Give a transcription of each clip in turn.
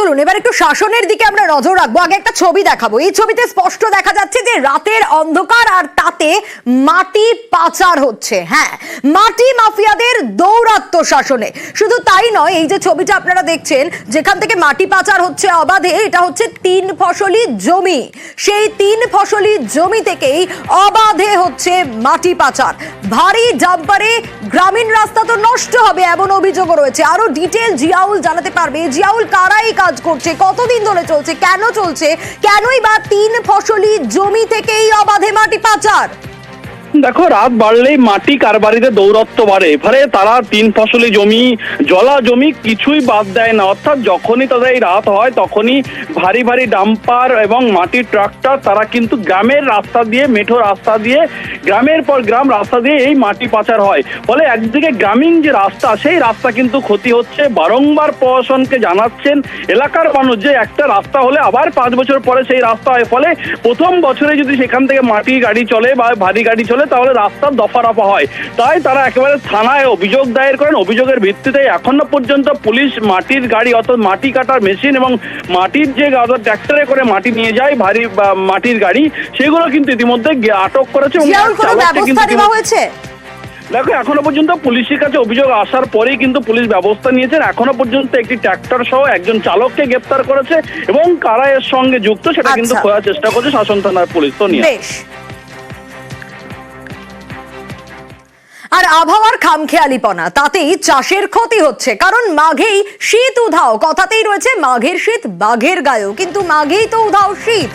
চলুন, এবার একটু শাসনের দিকে আমরা নজর রাখব। আগে একটা ছবি দেখাবো। এই ছবিতে স্পষ্ট দেখা যাচ্ছে যে রাতের অন্ধকার আর তাতে মাটি পাচার হচ্ছে। হ্যাঁ মাটি মাফিয়াদের দৌরাত্ম শাসনে। শুধু তাই নয়, এই যে ছবিটা আপনারা দেখছেন, যেখান থেকে মাটি পাচার হচ্ছে অবাধে, এটা হচ্ছে তিন ফসলি জমি। সেই তিন ফসলি জমি থেকেই অবাধে হচ্ছে মাটি পাচার। ভারী ডাম্পারে গ্রামীণ রাস্তা তো নষ্ট হবে, এমন অভিযোগও রয়েছে। আরও ডিটেল জিয়াউল জানাতে পারবে। জিয়াউল কারা এই কাজ করছে? কতদিন ধরে চলছে? কেন চলছে? কেনই বা তিন ফসলি জমি থেকে এই অবাধে মাটি পাচার? দেখো, রাত বাড়লেই মাটি কারবারিতে দৌরত্ব বাড়ে? ফলে তারা তিন ফসলি জমি, জলা জমি কিছুই বাদ দেয় না। অর্থাৎ যখনই তাদের রাত হয়, তখনই ভারী ভারী ডাম্পার এবং মাটির ট্রাক্টর, তারা কিন্তু গ্রামের রাস্তা দিয়ে, মেঠো রাস্তা দিয়ে, গ্রামের পর গ্রাম রাস্তা দিয়ে এই মাটি পাচার হয়। ফলে একদিকে গ্রামীণ যে রাস্তা, সেই রাস্তা কিন্তু ক্ষতি হচ্ছে। বারংবার প্রশাসনকে জানাচ্ছেন এলাকার মানুষ যে একটা রাস্তা হলে আবার পাঁচ বছর পরে সেই রাস্তা হয়। ফলে প্রথম বছরে যদি সেখান থেকে মাটি গাড়ি চলে বা ভারী গাড়ি চলে তাহলে রাস্তার দফা রফা হয়। তাই তারা একেবারে থানায় অভিযোগ দায়ের করেন। অভিযোগের ভিত্তিতে এখনও পর্যন্ত পুলিশ মাটির গাড়ি অর্থাৎ মাটি কাটার মেশিন এবং মাটির যে ট্র্যাক্টরে করে মাটি নিয়ে যায় ভারী মাটির গাড়ি সেগুলো কিন্তু ইতিমধ্যে আটক করেছে হয়েছে? দেখো এখনও পর্যন্ত পুলিশের কাছে অভিযোগ আসার পরেই কিন্তু পুলিশ ব্যবস্থা নিয়েছেন। এখনও পর্যন্ত একটি ট্র্যাক্টর সহ একজন চালককে গ্রেপ্তার করেছে এবং কারা এর সঙ্গে যুক্ত সেটা কিন্তু আচ্ছা। খোঁজার চেষ্টা করছে শাসন থানার পুলিশ। তো নিয়ে আর আবহাওয়ার খামখেয়ালিপনা, তাতেই চাষের ক্ষতি হচ্ছে। কারণ মাঘেই শীত উধাও, কথাতেই রয়েছে মাঘের শীত বাঘের গায়েও, কিন্তু মাঘেই তো উধাও শীত।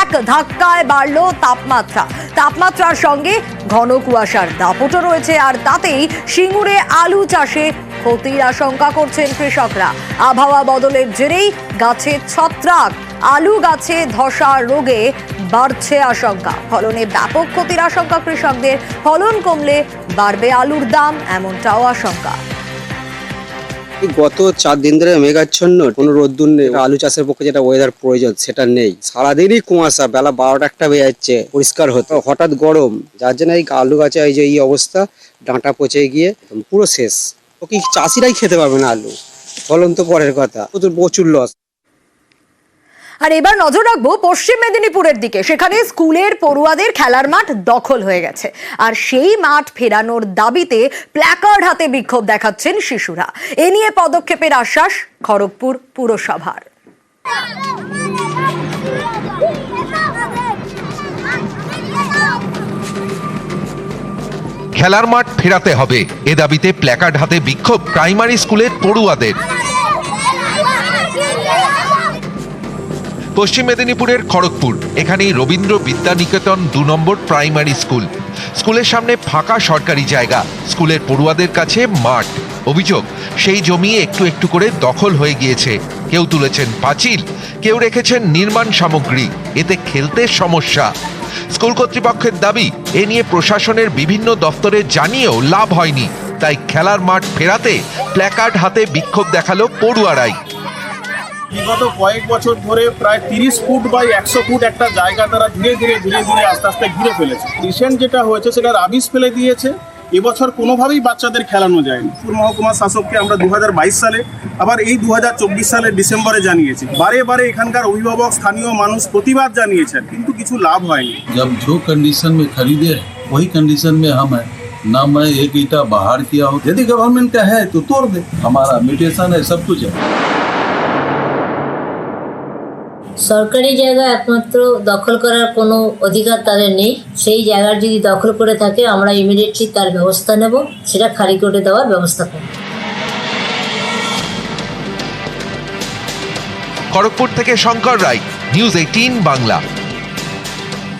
এক ধাক্কায় বাড়লো তাপমাত্রা। তাপমাত্রার সঙ্গে ঘন কুয়াশার দাপটও রয়েছে, আর তাতেই সিঙ্গুরে আলু চাষে ক্ষতির আশঙ্কা করছেন কৃষকরা। আবহাওয়া বদলের জেরেই গাছে ছত্রাক। আলু গাছে ধসা রোগে বাড়ছে আশঙ্কা। ফলনে ব্যাপক ক্ষতির আশঙ্কা কৃষকদের। ফলন কমলে বাড়বে আলুর দাম, এমনটাও আশঙ্কা। গত চার দিন ধরে মেঘাচ্ছন্ন, কোনো রোদ্দুর নেই, আলু চাষের পক্ষে যেটা ওয়েদার প্রয়োজন, সেটা নেই। সারাদিনই কুয়াশা, বেলা বারোটা একটা বেজে যাচ্ছে, পরিষ্কার হতো। হঠাৎ গরম, যার জন্য এই আলু গাছে এই যে এই অবস্থা, ডাঁটা পচে গিয়ে পুরো শেষ। ও কি চাষিরাই খেতে পারবে না আলু? ফলন তো পরের কথা, প্রচুর লস আর এবার নজর রাখব পশ্চিম মেদিনীপুরের দিকে। সেখানে স্কুলের পড়ুয়াদের খেলার মাঠ দখল হয়ে গেছে। আর সেই মাঠ ফেরানোর দাবিতে প্ল্যাকার্ড হাতে বিক্ষোভ দেখাচ্ছেন শিশুরা। এ নিয়ে পদক্ষেপের আশ্বাস খড়গপুর পুরসভার। খেলার মাঠ ফেরাতে হবে। এ দাবিতে প্ল্যাকার্ড হাতে বিক্ষোভ প্রাইমারি স্কুলের পড়ুয়াদের। পশ্চিম মেদিনীপুরের খড়গপুর। এখানেই রবীন্দ্র বিদ্যানিকেতন দু নম্বর প্রাইমারি স্কুল। স্কুলের সামনে ফাঁকা সরকারি জায়গা। স্কুলের পড়ুয়াদের কাছে মাঠ। অভিযোগ, সেই জমি একটু একটু করে দখল হয়ে গিয়েছে। কেউ তুলেছেন পাঁচিল, কেউ রেখেছেন নির্মাণ সামগ্রী। এতে খেলতে সমস্যা। স্কুল কর্তৃপক্ষের দাবি, এ নিয়ে প্রশাসনের বিভিন্ন দপ্তরে জানিয়েও লাভ হয়নি। তাই খেলার মাঠ ফেরাতে প্ল্যাকার্ড হাতে বিক্ষোভ দেখাল পড়ুয়ারাই। বিগত কয়েক বছর ধরে প্রায় তিরিশ ফুট বাই একশো ফুট একটা জায়গা তারা ধীরে ধীরে ধীরে ধীরে আস্তে আস্তে ঘিরে ফেলেছে রিসেন্ট যেটা হয়েছে সেটা রাবিশ ফেলে দিয়েছে এবছর কোনোভাবেই বাচ্চাদের খেলানো যায়নি পুর মহকুমা শাসককে আমরা দু সালে আবার এই দু সালের ডিসেম্বরে জানিয়েছি বারে বারে এখানকার অভিভাবক স্থানীয় মানুষ প্রতিবাদ জানিয়েছেন কিন্তু কিছু লাভ হয়নি जब जो कंडीशन में खरीदे वही कंडीशन में हम है ना मैं एक ईटा बाहर किया हो यदि गवर्नमेंट का है तो तोड़ दे हमारा म्यूटेशन है सब कुछ है সরকারি জায়গা একমাত্র দখল করার কোনো অধিকার তাদের নেই। সেই জায়গার যদি দখল করে থাকে, আমরা ইমিডিয়েটলি তার ব্যবস্থা নেব। সেটা খালি করে দেওয়ার ব্যবস্থা করব। খড়গপুর থেকে শঙ্কর রায় নিউজ এইটিন বাংলা।